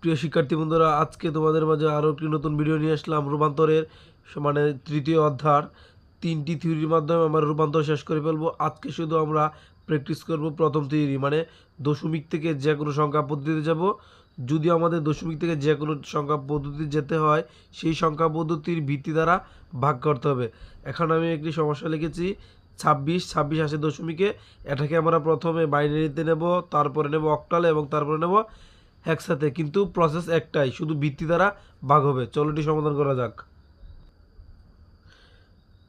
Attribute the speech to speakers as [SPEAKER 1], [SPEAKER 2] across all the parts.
[SPEAKER 1] প্রিয় শিক্ষার্থী বন্ধুরা, আজকে তোমাদের মাঝে আরও একটি নতুন ভিডিও নিয়ে আসলাম, রূপান্তরের মানে তৃতীয় অধ্যার তিনটি থিওরির মাধ্যমে আমরা রূপান্তর শেষ করে ফেলব। আজকে শুধু আমরা প্র্যাকটিস করব প্রথম থিওরি মানে দশমিক থেকে যে কোনো সংখ্যা পদ্ধতিতে যাব। যদি আমাদের দশমিক থেকে যে কোনো সংখ্যা পদ্ধতি যেতে হয়, সেই সংখ্যা পদ্ধতির ভিত্তি দ্বারা ভাগ করতে হবে। এখন আমি একটি সমস্যা লিখেছি, ছাব্বিশ ছাব্বিশ আসে দশমিকে, এটাকে আমরা প্রথমে বাইনারিতে নেব, তারপরে নেব অক্টালে এবং তারপরে নেব একসাথে, কিন্তু প্রসেস একটাই, শুধু ভিত্তি দ্বারা ভাগ হবে। চলো এটি সমাধান করা যাক।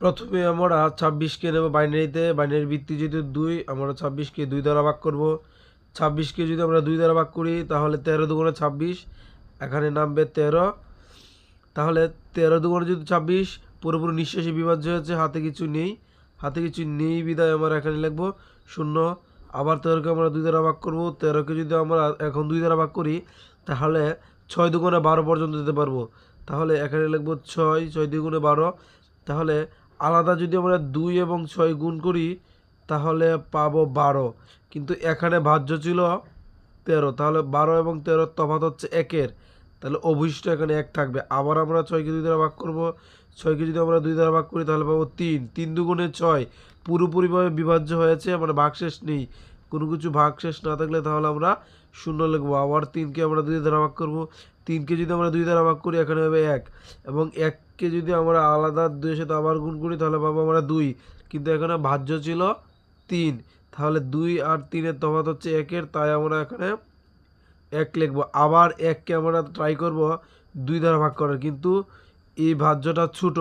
[SPEAKER 1] প্রথমে আমরা ছাব্বিশকে নেব বাইনারিতে। বাইনারি ভিত্তি যেহেতু দুই, আমরা ছাব্বিশকে দুই দ্বারা ভাগ করব। ছাব্বিশকে যদি আমরা দুই দ্বারা ভাগ করি, তাহলে তেরো দুগুণে ছাব্বিশ, এখানে নামবে তেরো। তাহলে তেরো দুগুণে যদি ছাব্বিশ, পুরোপুরি নিঃশ্বাসে বিভাজ্য হয়েছে, হাতে কিছু নেই। হাতে কিছু নেই বিদায় আমরা এখানে লিখব শূন্য। আবার তেরোকে আমরা দুই দ্বারা ভাগ করব, তেরোকে যদি আমরা এখন দুই দ্বারা ভাগ করি, তাহলে ছয় দুগুণে বারো পর্যন্ত যেতে পারব। তাহলে এখানে লিখব ছয় ছয় দুগুণে বারো। তাহলে আলাদা যদি আমরা দুই এবং ছয় গুণ করি, তাহলে পাবো বারো। কিন্তু এখানে ভাজ্য ছিল তেরো। তাহলে বারো এবং তেরোর তফাত হচ্ছে একের। তাহলে অবশিষ্ট এখানে এক থাকবে। আবার আমরা ছয়কে দুই দ্বারা ভাগ করব। ছয়কে যদি আমরা দুই দ্বারা ভাগ করি, তাহলে পাবো তিন। তিন দুগুণে ছয় পুরোপুরিভাবে বিভাজ্য হয়েছে মানে ভাগশেষ নেই। কোনো কিছু ভাগশেষ না থাকলে তাহলে আমরা শূন্য লিখব। আবার তিনকে আমরা দুই দ্বারা ভাগ করব। তিনকে যদি আমরা দুই দ্বারা ভাগ করি, এখানে হবে এক। এবং এককে যদি আমরা আলাদা দুইয়ের সাথে আবার গুণ করি, তাহলে পাবো আমরা দুই। কিন্তু এখানে ভাজ্য ছিল তিন। তাহলে দুই আর তিনের তফাত হচ্ছে একের। তাই আমরা এখানে এক লিখব। আবার এককে আমরা ট্রাই করব দুই দ্বারা ভাগ করার। কিন্তু এই ভাজ্যটা ছোট।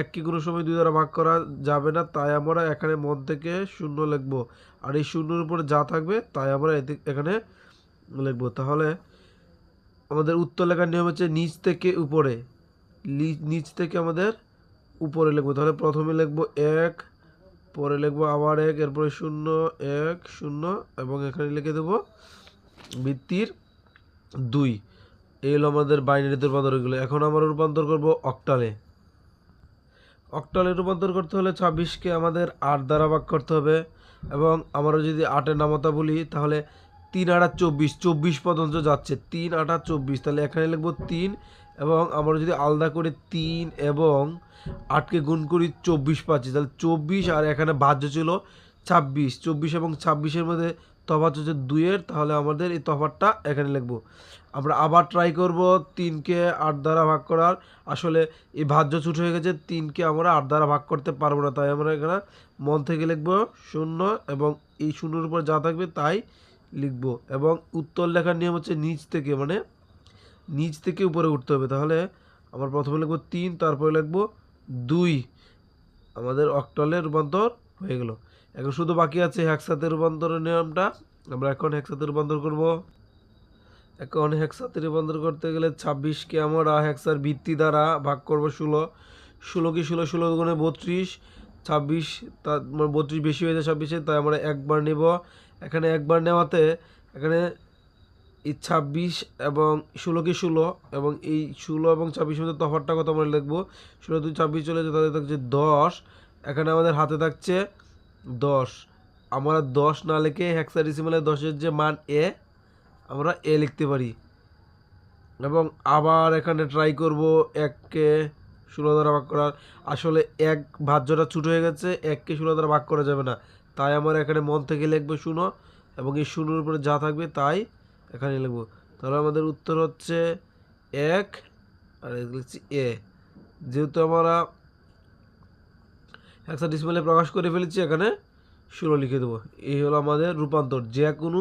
[SPEAKER 1] এককে কোনো সময় দুই দ্বারা ভাগ করা যাবে না, তাই আমরা এখানে মন থেকে শূন্য লিখব। আর এই শূন্যর উপরে যা থাকবে, তাই আমরা এখানে লিখব। তাহলে আমাদের উত্তর লেখার নিয়ম হচ্ছে নিচ থেকে উপরে। নিচ থেকে আমাদের উপরে লিখব। তাহলে প্রথমে লিখব এক, পরে লিখব আবার এক, এরপরে শূন্য, এক, শূন্য, এবং এখানে লিখে দেবো বৃত্তির দুই। এই হলো আমাদের বাইনারিতে রূপান্তরগুলো। এখন আমরা রূপান্তর করব অক্টালে। অক্টালে রূপান্তর করতে হলে ছাব্বিশকে আমাদের আট দ্বারা ভাগ করতে হবে এবং আমরা যদি আটের নামতা বলি, তাহলে তিন আটা চব্বিশ চব্বিশ পর্যন্ত যাচ্ছে। তিন আটা চব্বিশ, তাহলে এখানে লিখব তিন এবং আমরা যদি আলাদা করে তিন এবং আটকে গুণ করি চব্বিশ পাচ্ছি, তাহলে চব্বিশ আর এখানে ভাজ্য ছিল ছাব্বিশ। চব্বিশ এবং ছাব্বিশের মধ্যে তফাৎ হচ্ছে দুইয়ের, তাহলে আমাদের এই তফাৎটা এখানে লিখব। আমরা আবার ট্রাই করব তিনকে আট দ্বারা ভাগ করার। আসলে এই ভাজ্য ছুট হয়ে গেছে, তিনকে আমরা আট দ্বারা ভাগ করতে পারব না। তাই আমরা এখানে মন থেকে লিখব শূন্য এবং এই শূন্যর উপর যা থাকবে তাই লিখব। এবং উত্তর লেখার নিয়ম হচ্ছে নিচ থেকে মানে নিচ থেকে উপরে উঠতে হবে। তাহলে আমরা প্রথমে লিখব তিন, তারপরে লিখব দুই। আমাদের অক্টলের রূপান্তর হয়ে গেল। এখন শুধু বাকি আছে একসাথে রূপান্তরের নিয়মটা। আমরা এখন একসাথে রূপান্তর করব। এখন হেক্সাতে রূপান্তর করতে গেলে ছাব্বিশকে আমরা হেক্সার ভিত্তি দ্বারা ভাগ করব ষোলো। ষোলো কি ষোলো ষোলো গুণে বত্রিশ। ছাব্বিশ তার মানে বত্রিশ বেশি হয়েছে ছাব্বিশে, তাই আমরা একবার নেব। এখানে একবার নেওয়াতে এখানে এই ছাব্বিশ এবং ষোলো কি ষোলো এবং এই ষোলো এবং ছাব্বিশ মধ্যে তফাৎটা কত আমরা লিখব? ষোলো, দুই, ছাব্বিশ চলে যেতে তাহলে থাকছে দশ। এখানে আমাদের হাতে থাকছে দশ। আমরা দশ না লিখে হেক্সাডেসিমালে দশের যে মান এ আমরা এ লিখতে পারি। এবং আবার এখানে ট্রাই করব এককে ষোলো দ্বারা ভাগ করার। আসলে এক ভাজ্যটা ছোটো হয়ে গেছে, এককে ষোলো দ্বারা ভাগ করা যাবে না। তাই আমার এখানে মন থেকে লিখব শুনো এবং এই শূন্যর উপরে যা থাকবে তাই এখানে লিখব। তাহলে আমাদের উত্তর হচ্ছে এক, আর লিখছি এ যেহেতু আমরা একটা ডিসপ্লে প্রকাশ করে ফেলেছি, এখানে ষোলো লিখে দেবো। এই হলো আমাদের রূপান্তর। যে কোনো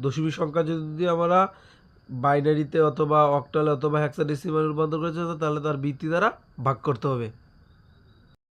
[SPEAKER 1] দশমী সংখ্যা যদি আমরা বাইনারিতে অথবা অক্টালে অথবা হ্যাক্সাডেসিমালে রূপান্তর করেছে, তাহলে তার বৃত্তি দ্বারা ভাগ করতে হবে।